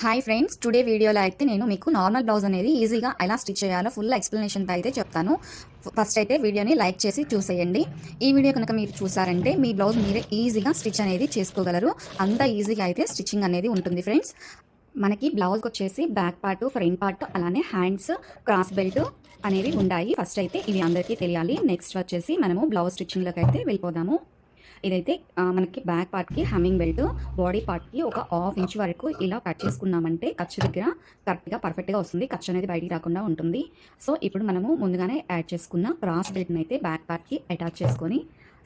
Hi friends today వీడియోలో అయితే నేను మీకు నార్మల్ బ్లౌజ్ అనేది ఈజీగా ఎలా స్టిచ్ చేయాలో ఫుల్ ఎక్స్ప్లెనేషన్తో అయితే చెప్తాను. ఫస్ట్ అయితే వీడియోని లైక్ చేసి చూసేయండి. ఈ వీడియో కనుక మీరు చూసారంటే మీ బ్లౌజ్ మీరే ఈజీగా స్టిచ్ అనేది చేసుకోగలరు. అంత ఈజీగా అయితే స్టిచ్చింగ్ అనేది ఉంటుంది ఫ్రెండ్స్ మనకి బ్లౌజ్కి వచ్చేసి బ్యాక్ పార్ట్ ఫ్రంట్ పార్ట్ అలానే హ్యాండ్స్ క్రాస్ బెల్ట్ అనేవి ఉన్నాయి ఫస్ట్ అయితే ఇవి అందరికీ తెలియాలి. నెక్స్ట్ వచ్చేసి మనము బ్లౌజ్ స్టిచ్చింగ్లోకి అయితే వెళ్ళిపోదాము. ఇదైతే మనకి బ్యాక్ పార్ట్కి హమ్మింగ్ బెల్ట్ బాడీ పార్ట్కి ఒక హాఫ్ ఇంచ్ వరకు ఇలా కట్ చేసుకున్నామంటే ఖర్చు దగ్గర కరెక్ట్గా పర్ఫెక్ట్గా వస్తుంది. ఖర్చు అనేది బయటికి రాకుండా ఉంటుంది. సో ఇప్పుడు మనము ముందుగానే యాడ్ చేసుకున్న క్రాస్ బెల్ట్ని అయితే బ్యాక్ పార్ట్కి అటాచ్ చేసుకొని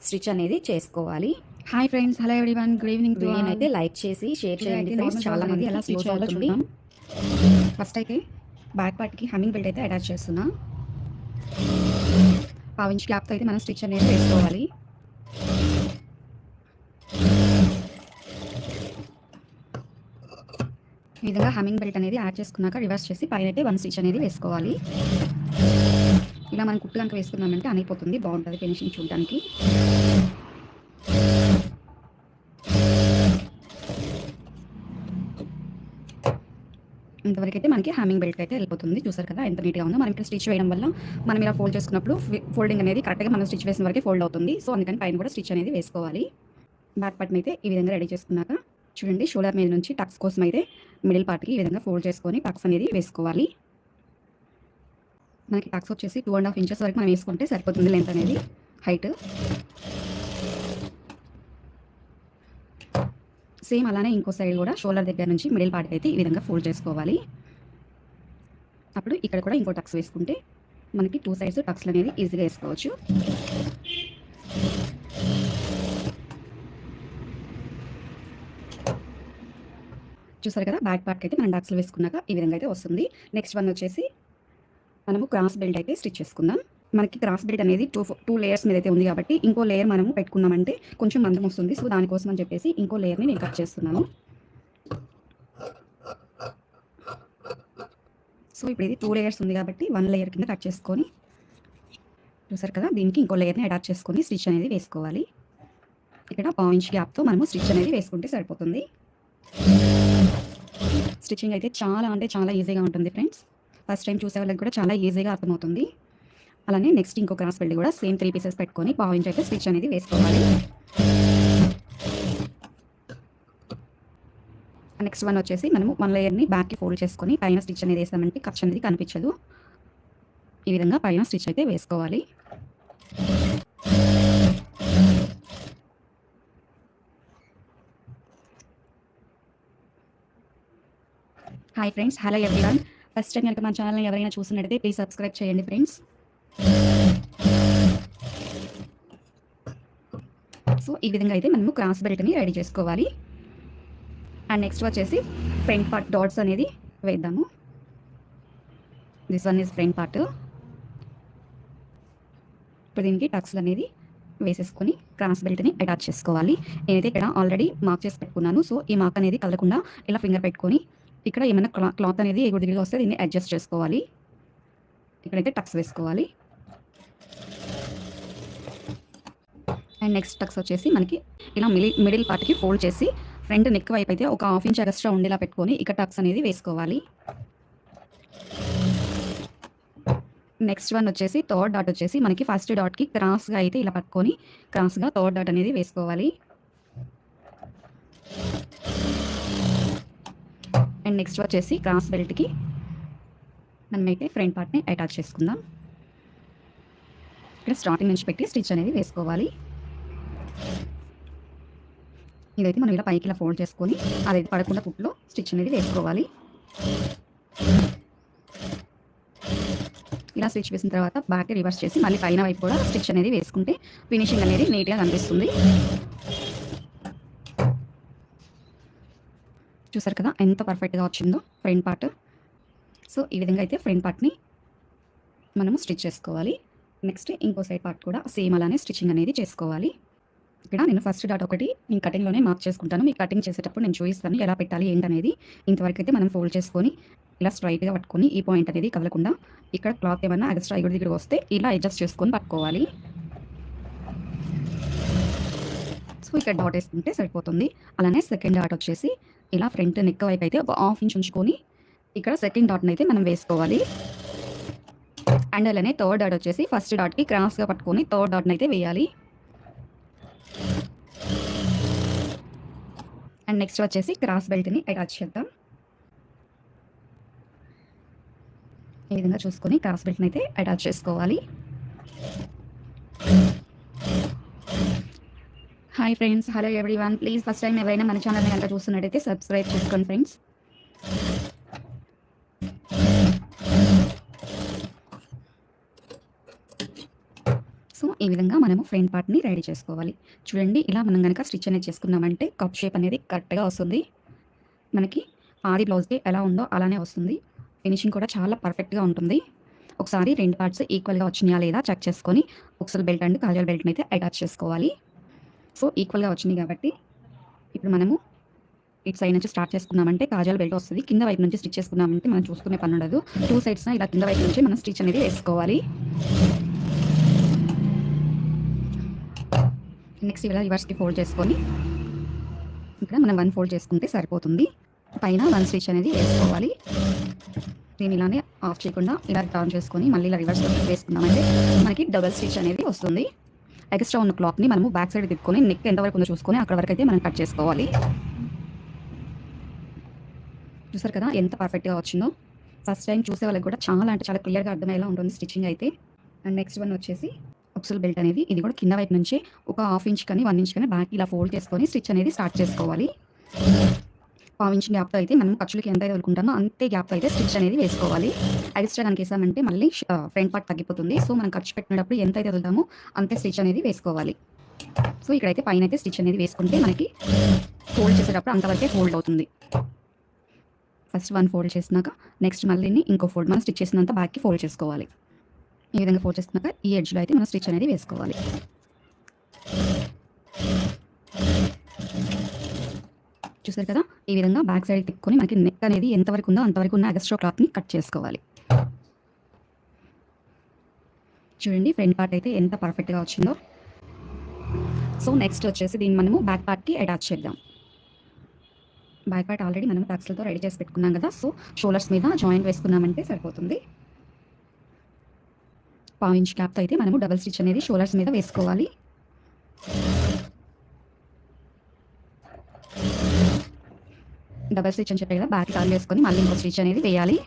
స్టిచ్ అనేది చేసుకోవాలి. Hi friends hello everyone good evening వీడియోని అయితే లైక్ చేసి షేర్ చేయండి ఫ్రెండ్స్. చాలా మంది ఎలా స్టిచ్ చూద్దాం. ఫస్ట్ అయితే బ్యాక్ పార్ట్కి హమ్మింగ్ బెల్ట్ అయితే అటాచ్ చేస్తున్నా. పావు ఇంచ్ గ్యాప్తో అయితే మనం స్టిచ్ అనేది వేసుకోవాలి ఈ విధంగా హమ్మింగ్ బెల్ట్ అనేది యాడ్ చేసుకున్నాక రివర్స్ చేసి పైన అయితే వన్ స్టిచ్ అనేది వేసుకోవాలి. ఇలా మనం కుట్టు కనుక వేసుకున్నామంటే అనిపోతుంది బాగుంటుంది ఫినిషింగ్ చూడడానికి. ఇంతవరకు అయితే మనకి హ్యామింగ్ బెల్ట్ అయితే వెళ్ళిపోతుంది. చూసారు కదా ఎంత నీట్గా ఉందో. మనం ఇక్కడ స్టిచ్ వేయడం వల్ల మనం ఇలా ఫోల్డ్ చేసుకున్నప్పుడు ఫోల్డింగ్ అనేది కరెక్ట్గా మనం స్టిచ్ వేసిన వరకు ఫోల్డ్ అవుతుంది. సో అందుకని పైన కూడా స్టిచ్ అనేది వేసుకోవాలి. బ్యాక్ పార్ట్ని అయితే ఈ విధంగా రెడీ చేసుకున్నాక చూడండి షోల్డర్ మీద నుంచి టక్స్ కోసం అయితే మిడిల్ పార్ట్కి ఈ విధంగా ఫోల్డ్ చేసుకొని టక్స్ అనేది వేసుకోవాలి. మనకి టక్స్ వచ్చేసి టూ అండ్ హాఫ్ ఇంచెస్ వరకు మనం వేసుకుంటే సరిపోతుంది లెంత్ అనేది హైట్. సేమ్ అలానే ఇంకో సైడ్ కూడా షోల్డర్ దగ్గర నుంచి మిడిల్ పార్ట్ అయితే ఈ విధంగా ఫోల్డ్ చేసుకోవాలి. అప్పుడు ఇక్కడ కూడా ఇంకో టక్స్ వేసుకుంటే మనకి టూ సైడ్స్ టక్స్లు అనేది ఈజీగా వేసుకోవచ్చు. చూసారు కదా బ్యాక్ పార్ట్కి అయితే మనం డాక్స్లు వేసుకున్నాక ఈ విధంగా అయితే వస్తుంది. నెక్స్ట్ వన్ వచ్చేసి మనము క్రాస్ బెల్ట్ అయితే స్టిచ్ చేసుకుందాం. మనకి క్రాస్ బెల్ట్ అనేది టూ టూ లేయర్స్ మీద అయితే ఉంది కాబట్టి ఇంకో లేయర్ మనము పెట్టుకున్నామంటే కొంచెం మందం వస్తుంది. సో దానికోసం అని చెప్పేసి ఇంకో లేయర్ని నేను కట్ చేస్తున్నాను. సో ఇప్పుడు ఇది టూ లేయర్స్ ఉంది కాబట్టి వన్ లేయర్ కింద కట్ చేసుకొని చూసారు కదా దీనికి ఇంకో లేయర్ని అటాచ్ చేసుకొని స్టిచ్ అనేది వేసుకోవాలి. ఇక్కడ పావు ఇంచ్ గ్యాప్తో మనము స్టిచ్ అనేది వేసుకుంటే సరిపోతుంది. స్టిచ్చింగ్ అయితే చాలా అంటే చాలా ఈజీగా ఉంటుంది ఫ్రెండ్స్. ఫస్ట్ టైం చూసే వాళ్ళకి కూడా చాలా ఈజీగా అర్థమవుతుంది. అలానే నెక్స్ట్ ఇంకో క్రాస్ బెల్ట్ కూడా సేమ్ త్రీ పీసెస్ పెట్టుకొని పావు ఇంచ్ అయితే స్టిచ్ అనేది వేసుకోవాలి. నెక్స్ట్ వన్ వచ్చేసి మనము వన్ లేయర్ని బ్యాక్కి ఫోల్డ్ చేసుకొని పైన స్టిచ్ అనేది వేసామంటే ఖర్చు అనేది కనిపించదు. ఈ విధంగా పైన స్టిచ్ అయితే వేసుకోవాలి. Hi friends hello everyone first time కనుక మన ఛానల్ని ఎవరైనా చూసినట్టయితే ప్లీజ్ సబ్స్క్రైబ్ చేయండి ఫ్రెండ్స్ సో ఈ విధంగా అయితే మనము క్రాస్ బెల్ట్ని రెడీ చేసుకోవాలి. అండ్ నెక్స్ట్ వచ్చేసి ఫ్రంట్ పార్ట్ డాట్స్ అనేది వేద్దాము. This one is front part ఇప్పుడు దీనికి టక్స్లు అనేది వేసేసుకొని క్రాస్ బెల్ట్ని అటాచ్ చేసుకోవాలి. నేనైతే ఇక్కడ ఆల్రెడీ మార్క్ చేసి పెట్టుకున్నాను. సో ఈ మార్క్ అనేది కలగకుండా ఇలా ఫింగర్ పెట్టుకొని ఇక్కడ ఏమైనా క్లా క్లాత్ అనేది ఎగుడు దిగుడు వస్తే దీన్ని అడ్జస్ట్ చేసుకోవాలి. ఇక్కడైతే టక్స్ వేసుకోవాలి. అండ్ నెక్స్ట్ టక్స్ వచ్చేసి మనకి ఇలా మిడిల్ మిడిల్ పార్ట్కి ఫోల్డ్ చేసి ఫ్రంట్ నెక్ వైపు అయితే ఒక హాఫ్ ఇంచ్ ఎక్స్ట్రా ఉండేలా పెట్టుకొని ఇక్కడ టక్స్ అనేది వేసుకోవాలి. నెక్స్ట్ వన్ వచ్చేసి థర్డ్ డాట్ వచ్చేసి మనకి ఫస్ట్ డాట్కి క్రాస్గా అయితే ఇలా పట్టుకొని క్రాస్గా థర్డ్ డాట్ అనేది వేసుకోవాలి. అండ్ నెక్స్ట్ వచ్చేసి క్రాస్ బెల్ట్కి మనమైతే ఫ్రంట్ పార్ట్ని అటాచ్ చేసుకుందాం. ఇక్కడ స్టార్టింగ్ నుంచి పెట్టి స్టిచ్ అనేది వేసుకోవాలి. ఇదైతే మనం ఇలా పైకి ఇలా ఫోల్డ్ చేసుకొని అదైతే పడకుండా కుట్లో స్టిచ్ అనేది వేసుకోవాలి. ఇలా స్టిచ్ వేసిన తర్వాత బ్యాక్ రివర్స్ చేసి మళ్ళీ పైన వైపు కూడా స్టిచ్ అనేది వేసుకుంటే ఫినిషింగ్ అనేది నీట్గా కనిపిస్తుంది. చూసారు కదా ఎంత పర్ఫెక్ట్గా వచ్చిందో ఫ్రంట్ పార్ట్ సో ఈ విధంగా అయితే ఫ్రంట్ పార్ట్ని మనము స్టిచ్ చేసుకోవాలి. నెక్స్ట్ ఇంకో సైడ్ పార్ట్ కూడా సేమ్ అలానే స్టిచ్చింగ్ అనేది చేసుకోవాలి. ఇక్కడ నేను ఫస్ట్ డాట్ ఒకటి నేను కటింగ్లోనే మార్క్ చేసుకుంటాను. మీకు కటింగ్ చేసేటప్పుడు నేను చూపిస్తాను ఎలా పెట్టాలి ఏంటనేది. ఇంతవరకు అయితే మనం ఫోల్డ్ చేసుకొని ఇలా స్ట్రైట్గా పట్టుకొని ఈ పాయింట్ అనేది కదలకుండా ఇక్కడ క్లాత్ ఏమన్నా ఎక్స్ట్రా ఎగుడు దిగుడు వస్తే ఇలా అడ్జస్ట్ చేసుకొని పట్టుకోవాలి. సో ఇక్కడ డాట్ వేసుకుంటే సరిపోతుంది. అలానే సెకండ్ డాట్ వచ్చేసి ఇలా ఫ్రంట్ నెక్ వైపు అయితే ఒక హాఫ్ ఇంచ్ ఉంచుకొని ఇక్కడ సెకండ్ డాట్ని అయితే మనం వేసుకోవాలి. అండ్ అలానే థర్డ్ డాట్ వచ్చేసి ఫస్ట్ డాట్కి క్రాస్గా పట్టుకొని థర్డ్ డాట్ని అయితే వేయాలి. అండ్ నెక్స్ట్ వచ్చేసి క్రాస్ బెల్ట్ని అటాచ్ చేద్దాం. ఈ విధంగా చూసుకొని క్రాస్ బెల్ట్ని అయితే అటాచ్ చేసుకోవాలి. Hi friends hello everyone please first time ఎవరైనా మన ఛానల్ని కనుక చూస్తున్నట్టయితే సబ్స్క్రైబ్ చేసుకోండి ఫ్రెండ్స్ సో ఈ విధంగా మనము ఫ్రంట్ పార్ట్ని రెడీ చేసుకోవాలి. చూడండి ఇలా మనం కనుక స్టిచ్ అనేది చేసుకున్నామంటే కప్ షేప్ అనేది కరెక్ట్గా వస్తుంది. మనకి ఆది బ్లౌజ్కి ఎలా ఉందో అలానే వస్తుంది. ఫినిషింగ్ కూడా చాలా పర్ఫెక్ట్గా ఉంటుంది. ఒకసారి రెండు పార్ట్స్ ఈక్వల్గా వచ్చినాయా లేదా చెక్ చేసుకొని ఒకసారి బెల్ట్ అండ్ కాజల్ బెల్ట్ని అయితే అటాచ్ చేసుకోవాలి. సో ఈక్వల్గా వచ్చినాయి కాబట్టి ఇప్పుడు మనము ఇటు సైడ్ నుంచి స్టార్ట్ చేసుకున్నామంటే కాజల్ బెల్ట్ వస్తుంది. కింద వైపు నుంచి స్టిచ్ చేసుకున్నామంటే మనం చూసుకునే పని ఉండదు. టూ సైడ్స్ ఇలా కింద వైపు నుంచి మనం స్టిచ్ అనేది వేసుకోవాలి. నెక్స్ట్ ఇలా రివర్స్కి ఫోల్డ్ చేసుకొని ఇక్కడ మనం వన్ ఫోల్డ్ చేసుకుంటే సరిపోతుంది. పైన వన్ స్టిచ్ అనేది వేసుకోవాలి. దీని ఇలానే ఆఫ్ చేయకుండా ఇలా టర్న్ చేసుకొని మళ్ళీ ఇలా రివర్స్ వేసుకున్నామంటే మనకి డబల్ స్టిచ్ అనేది వస్తుంది. ఎక్స్ట్రా ఉన్న క్లాత్ని మనము బ్యాక్ సైడ్ తిప్పుకొని నెక్ ఎంతవరకు ఉందో చూసుకొని అక్కడ వరకు అయితే మనం కట్ చేసుకోవాలి. చూసారు కదా ఎంత పర్ఫెక్ట్గా వచ్చిందో? ఫస్ట్ టైం చూసే వాళ్ళకి కూడా చాలా అంటే చాలా క్లియర్గా అర్థమయ్యేలా ఉంటుంది స్టిచ్చింగ్ అయితే. అండ్ నెక్స్ట్ వన్ వచ్చేసి ఉక్సల్ బెల్ట్ అనేది. ఇది కూడా కింద వైపు నుంచి ఒక హాఫ్ ఇంచ్ కానీ వన్ ఇంచ్ కానీ బ్యాక్ ఇలా ఫోల్డ్ చేసుకొని స్టిచ్ అనేది స్టార్ట్ చేసుకోవాలి. పావు ఇంచ్ గ్యాప్తో అయితే మనం ఖర్చులకి ఎంత అయితే వదులుకుంటామో అంతే గ్యాప్తో అయితే స్టిచ్ అనేది వేసుకోవాలి. ఎక్స్ట్రా కనుక వేసామంటే మళ్ళీ ఫ్రంట్ పార్ట్ తగ్గిపోతుంది. సో మనం ఖర్చు పెట్టినప్పుడు ఎంత అయితే వదులుతామో అంతే స్టిచ్ అనేది వేసుకోవాలి. సో ఇక్కడైతే పైన అయితే స్టిచ్ అనేది వేసుకుంటే మనకి ఫోల్డ్ చేసేటప్పుడు అంతవరకే ఫోల్డ్ అవుతుంది. ఫస్ట్ వన్ ఫోల్డ్ చేసినాక నెక్స్ట్ మళ్ళీ ఇంకో ఫోల్డ్ మనం స్టిచ్ చేసినంత బ్యాక్కి ఫోల్డ్ చేసుకోవాలి. ఈ విధంగా ఫోల్డ్ చేసినాక ఈ ఎడ్జ్లో అయితే మనం స్టిచ్ అనేది వేసుకోవాలి. చూసారు కదా? ఈ విధంగా బ్యాక్ సైడ్ తిప్పుకొని మనకి నెక్ అనేది ఎంతవరకు ఉందో అంతవరకు ఉన్న అగస్ట్రో క్లాత్ని కట్ చేసుకోవాలి. చూడండి ఫ్రంట్ పార్ట్ అయితే ఎంత పర్ఫెక్ట్గా వచ్చిందో. సో నెక్స్ట్ వచ్చేసి దీన్ని మనము బ్యాక్ పార్ట్కి అటాచ్ చేద్దాం. బ్యాక్ పార్ట్ ఆల్రెడీ మనం టక్స్లతో రెడీ చేసి పెట్టుకున్నాం కదా? సో షోల్డర్స్ మీద జాయింట్ వేసుకున్నామంటే సరిపోతుంది. పావు ఇంచ్ క్యాప్తో అయితే మనము డబల్ స్టిచ్ అనేది షోల్డర్స్ మీద వేసుకోవాలి. డబల్ స్టిచ్ అని చెప్పే కదా బ్యాక్ టర్న్ వేసుకొని మళ్ళీ ఇంకో స్టిచ్ అనేది వేయాలి.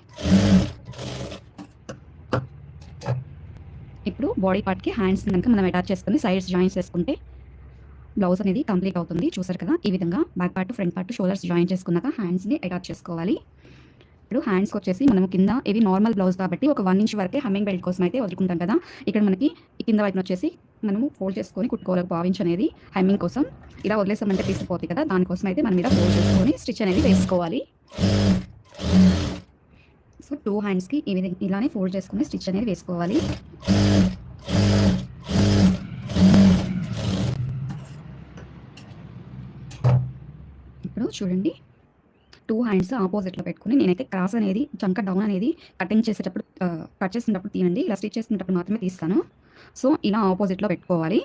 ఇప్పుడు బాడీ పార్ట్కి హ్యాండ్స్ కనుక మనం అటాచ్ చేసుకుని సైడ్స్ జాయింట్స్ చేసుకుంటే బ్లౌజ్ అనేది కంప్లీట్ అవుతుంది. చూసారు కదా ఈ విధంగా back part front part shoulders join చేసుకున్నాక హ్యాండ్స్ని అటాచ్ చేసుకోవాలి. ఇప్పుడు హ్యాండ్స్కి వచ్చేసి మనం కింద ఇది నార్మల్ బ్లౌజ్ కాబట్టి ఒక వన్ ఇంచ్ వరకే హమ్మింగ్ బెల్ట్ కోసం అయితే వదులుకుంటాం కదా. ఇక్కడ మనకి కింద వైపున వచ్చేసి మనము ఫోల్డ్ చేసుకొని కుట్టుకోవాలి పావు ఇంచ్ అనేది హెమ్మింగ్ కోసం ఇలా వదిలేసామంటే తీసిపోతుంది కదా. దానికోసం అయితే మనం ఇలా ఫోల్డ్ చేసుకొని స్టిచ్ అనేది వేసుకోవాలి. సో టూ హ్యాండ్స్కి ఈ విధంగా ఇలానే ఫోల్డ్ చేసుకొని స్టిచ్ అనేది వేసుకోవాలి. ఇప్పుడు చూడండి. టూ హ్యాండ్స్ ఆపోజిట్లో పెట్టుకుని నేనైతే క్రాస్ అనేది చంక డౌన్ అనేది కటింగ్ చేసేటప్పుడు కట్ చేసినప్పుడు తీయండి. ఇలా స్టిచ్ చేసేటప్పుడు మాత్రమే తీస్తాను. సో ఇలా ఆపోజిట్లో పెట్టుకోవాలి.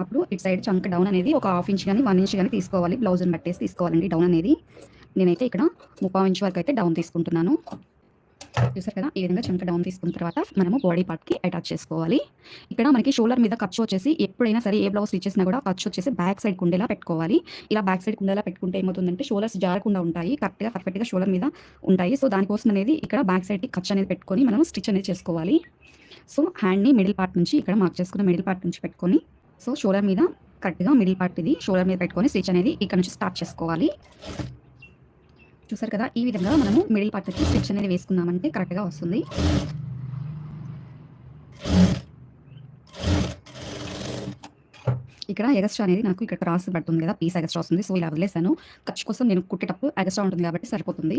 అప్పుడు ఇటు సైడ్ చంక డౌన్ అనేది ఒక హాఫ్ ఇంచ్ కానీ వన్ ఇంచ్ కానీ తీసుకోవాలి. బ్లౌజ్ని బట్టేసి తీసుకోవాలండి డౌన్ అనేది. నేనైతే ఇక్కడ ముప్పై ఇంచ్ వరకు అయితే డౌన్ తీసుకుంటున్నాను. చూసారు కదా? ఈ విధంగా చంక డౌన్ తీసుకున్న తర్వాత మనము బాడీ పార్ట్కి అటాచ్ చేసుకోవాలి. ఇక్కడ మనకి షోల్డర్ మీద ఖర్చు వచ్చేసి ఎప్పుడైనా సరే ఏ బ్లౌజ్ స్టిచ్ చేసినా కూడా ఖర్చు వచ్చేసి బ్యాక్ సైడ్ కుండేలా పెట్టుకోవాలి. ఇలా బ్యాక్ సైడ్ కుండేలా పెట్టుకుంటే ఏమవుతుందంటే షోల్డర్స్ జారకుండా ఉంటాయి. కరెక్ట్గా పర్ఫెక్ట్గా షోల్డర్ మీద ఉంటాయి. సో దానికోసం అనేది ఇక్కడ బ్యాక్ సైడ్కి ఖర్చు అనేది పెట్టుకొని మనం స్టిచ్ అనేది చేసుకోవాలి. సో హ్యాండ్ని మిడిల్ పార్ట్ నుంచి ఇక్కడ మార్క్ చేసుకున్న మిడిల్ పార్ట్ నుంచి పెట్టుకొని సో షోల్డర్ మీద కరెక్ట్గా మిడిల్ పార్ట్ ఇది షోల్డర్ మీద పెట్టుకొని స్టిచ్ అనేది ఇక్కడ నుంచి స్టార్ట్ చేసుకోవాలి. చూసారు కదా ఈ విధంగా మనము మిడిల్ పార్ట్కి స్టిచ్ అనేది వేసుకున్నామంటే కరెక్ట్గా వస్తుంది. ఇక్కడ ఎగస్ట్రా అనేది నాకు ఇక్కడ క్రాస్ పడుతుంది కదా పీస్ ఎగస్ట్రా వస్తుంది సో ఇలా వదిలేసాను. ఖర్చు కోసం నేను కుట్టేటప్పుడు ఎగస్ట్రా ఉంటుంది కాబట్టి సరిపోతుంది.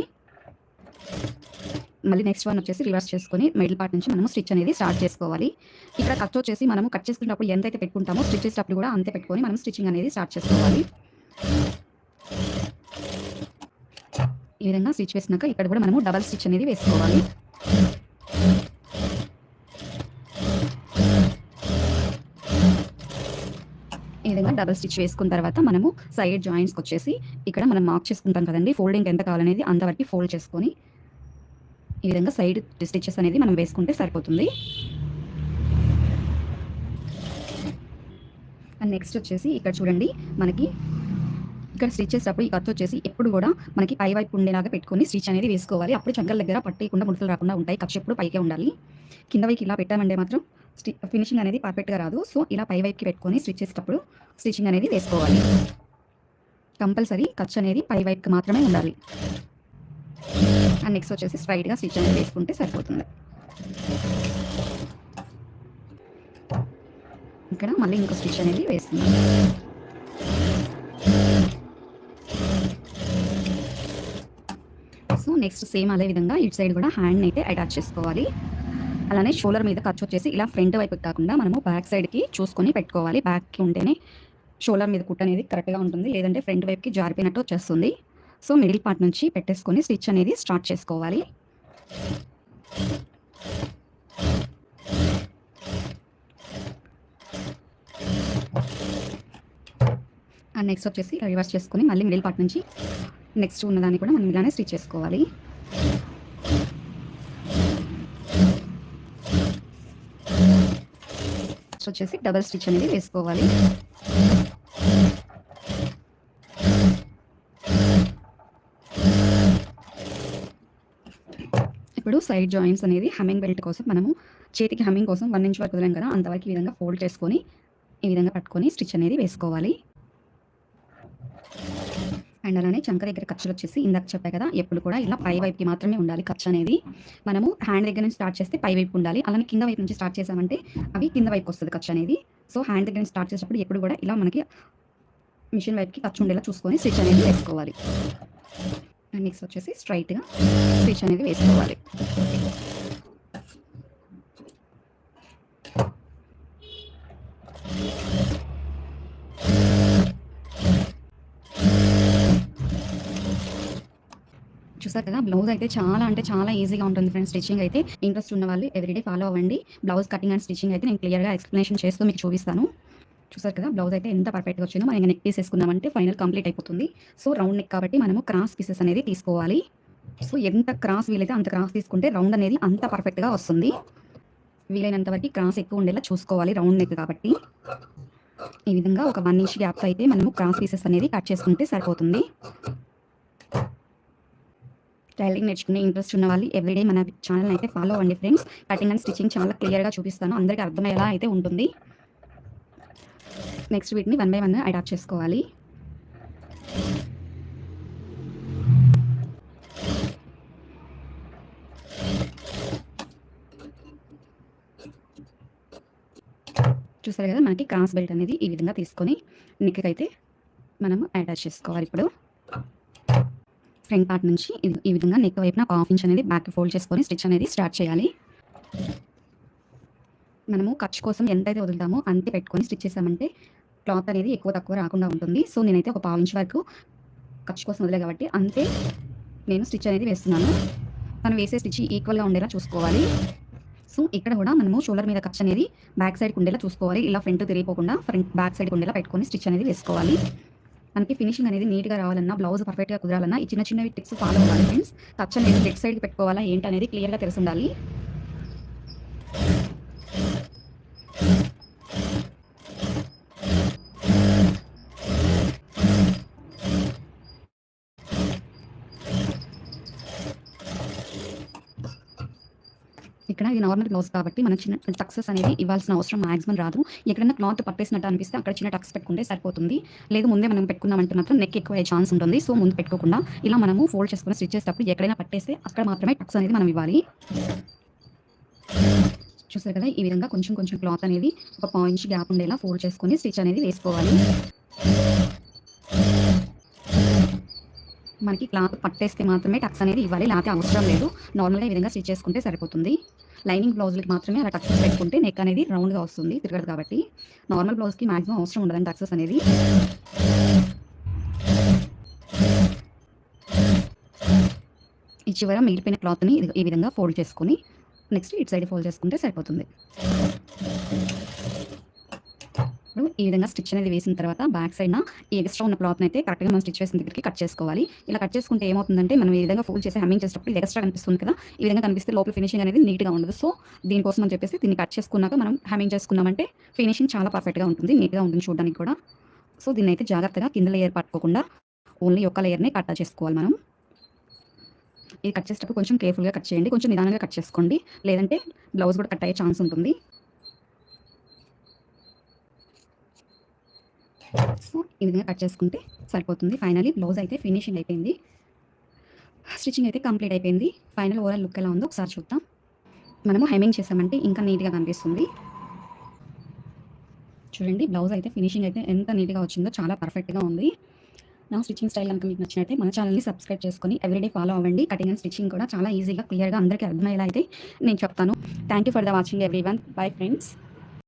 మళ్ళీ నెక్స్ట్ వన్ వచ్చేసి రివర్స్ చేసుకొని మిడిల్ పార్ట్ నుంచి మనము స్టిచ్ అనేది స్టార్ట్ చేసుకోవాలి. ఇక్కడ ఖర్చు వచ్చేసి మనము కట్ చేసుకున్నప్పుడు ఎంతైతే పెట్టుకుంటామో స్టిచ్ చేసేటప్పుడు కూడా అంతే పెట్టుకొని మనం స్టిచ్చింగ్ అనేది స్టార్ట్ చేసుకోవాలి. ఈ విధంగా స్టిచ్ వేసినాక ఇక్కడ కూడా మనము డబల్ స్టిచ్ అనేది వేసుకోవాలి. ఈ విధంగా డబల్ స్టిచ్ వేసుకున్న తర్వాత మనము సైడ్ జాయింట్స్కి వచ్చేసి ఇక్కడ మనం మార్క్ చేసుకుంటాం కదండి. ఫోల్డింగ్ ఎంత కావాలనేది అంతవరకు ఫోల్డ్ చేసుకొని ఈ విధంగా సైడ్ స్టిచెస్ అనేది మనం వేసుకుంటే సరిపోతుంది. అండ్ నెక్స్ట్ వచ్చేసి ఇక్కడ చూడండి మనకి ఇక్కడ స్టిచ్ చేసేటప్పుడు ఈ కత్తి వచ్చేసి ఎప్పుడు కూడా మనకి పై వైపు ఉండేలాగా పెట్టుకొని స్టిచ్ అనేది వేసుకోవాలి. అప్పుడు చంకల దగ్గర పట్టేయకుండా ముడతలు రాకుండా ఉంటాయి. కక్ష ఎప్పుడు పైకే ఉండాలి. కింద వైపు ఇలా పెట్టామంటే మాత్రం స్టి ఫినిషింగ్ అనేది పర్ఫెక్ట్గా రాదు. సో ఇలా పై వైపుకి పెట్టుకొని స్టిచ్ చేసేటప్పుడు స్టిచ్చింగ్ అనేది వేసుకోవాలి. కంపల్సరీ ఖర్చు అనేది పై వైపుకి మాత్రమే ఉండాలి. అండ్ నెక్స్ట్ వచ్చేసి స్ట్రైట్గా స్టిచ్ అనేది వేసుకుంటే సరిపోతుంది. ఇక్కడ మళ్ళీ ఇంకో స్టిచ్ అనేది వేస్తుంది సో నెక్స్ట్ సేమ్ అదే విధంగా ఇటు సైడ్ కూడా హ్యాండ్ అయితే అటాచ్ చేసుకోవాలి. అలానే షోల్డర్ మీద ఖర్చు వచ్చేసి ఇలా ఫ్రంట్ వైపు కాకుండా మనము బ్యాక్ సైడ్కి చూసుకొని పెట్టుకోవాలి. బ్యాక్కి ఉంటేనే షోల్డర్ మీద కుట్ అనేది కరెక్ట్గా ఉంటుంది. లేదంటే ఫ్రంట్ వైపుకి జారిపోయినట్టు వచ్చేస్తుంది. సో మిడిల్ పార్ట్ నుంచి పెట్టేసుకొని స్టిచ్ అనేది స్టార్ట్ చేసుకోవాలి. అండ్ నెక్స్ట్ వచ్చేసి రివర్స్ చేసుకొని మళ్ళీ మిడిల్ పార్ట్ నుంచి నెక్స్ట్ ఉన్నదాన్ని కూడా మనం ఇలానే స్టిచ్ చేసుకోవాలి. నెక్స్ట్ వచ్చేసి డబల్ స్టిచ్ అనేది వేసుకోవాలి ఇప్పుడు సైడ్ జాయింట్స్ అనేది హమ్మింగ్ బెల్ట్ కోసం మనము చేతికి హమ్మింగ్ కోసం వన్ ఇంచ్ వరకు వదిలాం కదా అంతవరకు ఈ విధంగా ఫోల్డ్ చేసుకొని ఈ విధంగా పట్టుకొని స్టిచ్ అనేది వేసుకోవాలి. అండ్ అలానే చంక దగ్గర ఖర్చులు వచ్చేసి ఇందాక చెప్పా కదా ఎప్పుడు కూడా ఇలా పై వైపుకి మాత్రమే ఉండాలి ఖర్చు అనేది. మనము హ్యాండ్ దగ్గర నుంచి స్టార్ట్ చేస్తే పై వైపు ఉండాలి. అలానే కింద వైపు నుంచి స్టార్ట్ చేసామంటే అవి కింద వైపు వస్తుంది ఖర్చు అనేది. సో హ్యాండ్ దగ్గర నుంచి స్టార్ట్ చేసేటప్పుడు ఎప్పుడు కూడా ఇలా మనకి మిషన్ వైపుకి ఖర్చు ఉండేలా చూసుకొని స్టిచ్ అనేది వేసుకోవాలి. నెక్స్ట్ వచ్చేసి స్ట్రైట్గా స్టిచ్ అనేది వేసుకోవాలి. చూసారు కదా బ్లౌజ్ అయితే చాలా అంటే చాలా ఈజీగా ఉంటుంది ఫ్రెండ్స్. స్టిచ్చింగ్ అయితే ఇంట్రెస్ట్ ఉన్న వాళ్ళు ఎవ్రీడే ఫాలో అవ్వండి. బ్లౌజ్ కటింగ్ అండ్ స్టిచ్చింగ్ అయితే నేను క్లియర్గా ఎక్స్ప్లెనేషన్ చేస్తూ మీకు చూపిస్తాను. చూసారు కదా బ్లౌజ్ అయితే ఎంత పర్ఫెక్ట్గా వచ్చిందో మనం నెక్ పీస్ వేసుకున్నామంటే ఫైనల్ కంప్లీట్ అయిపోతుంది. సో రౌండ్ నెక్ కాబట్టి మనము క్రాస్ పీసెస్ అనేది తీసుకోవాలి. సో ఎంత క్రాస్ వీలైతే అంత క్రాస్ తీసుకుంటే రౌండ్ అనేది అంత పర్ఫెక్ట్గా వస్తుంది. వీలైనంత వరకు క్రాస్ ఎక్కువ ఉండేలా చూసుకోవాలి రౌండ్ నెక్ కాబట్టి. ఈ విధంగా ఒక వన్ ఇంచ్ గ్యాప్ అయితే మనము క్రాస్ పీసెస్ అనేది కట్ చేసుకుంటే సరిపోతుంది. టైలరింగ్ నేర్చుకునే ఇంట్రెస్ట్ ఉన్న వాళ్ళు ఎవ్రీడే మన ఛానల్ అయితే ఫాలో అవ్వండి ఫ్రెండ్స్ కటింగ్ అండ్ స్టిచ్చింగ్ చాలా క్లియర్గా చూపిస్తాను. అందరికీ అర్థమయ్యేలా అయితే ఉంటుంది. నెక్స్ట్ వీటిని వన్ బై వన్ అడాప్ట్ చేసుకోవాలి. చూసారు కదా మనకి క్రాస్ బెల్ట్ అనేది ఈ విధంగా తీసుకొని నిక్కకైతే అయితే మనము అటాచ్ చేసుకోవాలి ఇప్పుడు. ఫ్రంట్ పార్ట్ నుంచి ఈ విధంగా నెక్ వైపున హాఫ్ ఇంచ్ అనేది బ్యాక్ ఫోల్డ్ చేసుకొని స్టిచ్ అనేది స్టార్ట్ చేయాలి. మనము ఖర్చు కోసం ఎంతైతే వదులుతామో అంతే పెట్టుకొని స్టిచ్ చేసామంటే క్లాత్ అనేది ఎక్కువ తక్కువ రాకుండా ఉంటుంది. సో నేనైతే ఒక పావు ఇంచ్ వరకు ఖర్చు కోసం వదిలే కాబట్టి అంతే నేను స్టిచ్ అనేది వేస్తున్నాను. మనం వేసే స్టిచ్ ఈక్వల్గా ఉండేలా చూసుకోవాలి. సో ఇక్కడ కూడా మనము షోల్డర్ మీద ఖర్చు అనేది బ్యాక్ సైడ్కి ఉండేలా చూసుకోవాలి. ఇలా ఫ్రంట్ తిరిగిపోకుండా ఫ్రంట్ బ్యాక్ సైడ్కి ఉండేలా పెట్టుకొని స్టిచ్ అనేది వేసుకోవాలి. మనకి ఫినిషింగ్ అనేది నీట్గా రావాలన్నా బ్లౌజ్ పర్ఫెక్ట్గా కుదరాలన్నా ఈ చిన్న చిన్నవి టిప్స్ ఫాలో అవ్వాలి ఫ్రెండ్స్. ఖర్చు అనేది లెఫ్ట్ సైడ్కి పెట్టుకోవాలా ఏంటి అనేది క్లియర్గా తెలిసి ఉండాలి ఇక్కడ ఇది నార్మల్ బ్లౌజ్ కాబట్టి మనం చిన్న టక్సెస్ అనేది ఇవ్వాల్సిన అవసరం మాక్సిమం రాదు. ఎక్కడైనా క్లాత్ పట్టేసినట్టు అనిపిస్తే అక్కడ చిన్న టక్స్ పెట్టుకుంటే సరిపోతుంది. లేదు ముందే మనం పెట్టుకున్నామంటే మాత్రం నెక్ ఎక్కువ ఛాన్స్ ఉంటుంది. సో ముందు పెట్టుకోకుండా ఇలా మనము ఫోల్డ్ చేసుకుని స్టిచ్ చేసేటప్పుడు ఎక్కడైనా పట్టేస్తే అక్కడ మాత్రమే టక్స్ అనేది మనం ఇవ్వాలి. చూసారు కదా? ఈ విధంగా కొంచెం కొంచెం క్లాత్ అనేది ఒక పాయింట్ గ్యాప్ ఉండేలా ఫోల్డ్ చేసుకొని స్టిచ్ అనేది వేసుకోవాలి. మనకి క్లాత్ పట్టేస్తే మాత్రమే టక్స్ అనేది ఇవ్వాలి లేకపోతే అవసరం లేదు. నార్మల్గా ఈ విధంగా స్టిచ్ చేసుకుంటే సరిపోతుంది. లైనింగ్ బ్లౌజ్లకి మాత్రమే అలా టక్సెస్ పెట్టుకుంటే నెక్ అనేది రౌండ్గా వస్తుంది తిరగదు కాబట్టి నార్మల్ బ్లౌజ్కి మాక్సిమం అవసరం ఉండదండి టక్సెస్ అనేది. ఈ చివర మిగిలిపోయిన క్లాత్ని ఇది- ఈ విధంగా ఫోల్డ్ చేసుకుని నెక్స్ట్ ఇటు సైడ్ ఫోల్డ్ చేసుకుంటే సరిపోతుంది ఇప్పుడు ఈ విధంగా స్టిచ్ అనేది వేసిన తర్వాత బ్యాక్ సైడ్న ఈ ఎక్స్ట్రా ఉన్న క్లాత్ని అయితే కరెక్ట్గా మనం స్టిచ్ వేసిన దగ్గరికి కట్ చేసుకోవాలి. ఇలా కట్ చేసుకుంటే ఏమవుతుందంటే మనం ఈ విధంగా ఫోల్డ్ చేసి హమ్మింగ్ చేసేటప్పుడు ఎక్స్ట్రా కనిపిస్తుంది కదా? ఈ విధంగా కనిపిస్తే లోపల ఫినిషింగ్ అనేది నీట్గా ఉండదు. సో దీనికోసం అని చెప్పేసి దీన్ని కట్ చేసుకున్నాక మనం హ్యామింగ్ చేసుకున్నామంటే ఫినిషింగ్ చాలా పర్ఫెక్ట్గా ఉంటుంది నీట్గా ఉంటుంది చూడడానికి కూడా. సో దీన్ని అయితే జాగ్రత్తగా కింద లేయర్ పట్టుకోకుండా ఓన్లీ ఒక్క లేయర్నే కట్ చేసుకోవాలి మనం. ఇది కట్ చేసేటప్పుడు కొంచెం కేర్ఫుల్గా కట్ చేయండి కొంచెం నిదానంగా కట్ చేసుకోండి. లేదంటే బ్లౌజ్ కూడా కట్ అయ్యే ఛాన్స్ ఉంటుంది. సో ఈ విధంగా కట్ చేసుకుంటే సరిపోతుంది. ఫైనలీ బ్లౌజ్ అయితే ఫినిషింగ్ అయిపోయింది. స్టిచ్చింగ్ అయితే కంప్లీట్ అయిపోయింది. ఫైనల్ ఓవరాల్ లుక్ ఎలా ఉందో ఒకసారి చూద్దాం. మనము హెమింగ్ చేసామంటే ఇంకా నీట్గా కనిపిస్తుంది. చూడండి బ్లౌజ్ అయితే ఫినిషింగ్ అయితే ఎంత నీట్గా వచ్చిందో చాలా పర్ఫెక్ట్గా ఉంది. నా స్టిచ్చింగ్ స్టైల్ కనుక మీకు నచ్చినట్టే మన ఛానల్ని సబ్స్క్రైబ్ చేసుకొని ఎవ్రీడే ఫాలో అవ్వండి. కటింగ్ అండ్ స్టిచ్చింగ్ కూడా చాలా ఈజీగా క్లియర్గా అందరికీ అర్థమయ్యేలా అయితే నేను చెప్తాను. Thank you for the watching everyone bye friends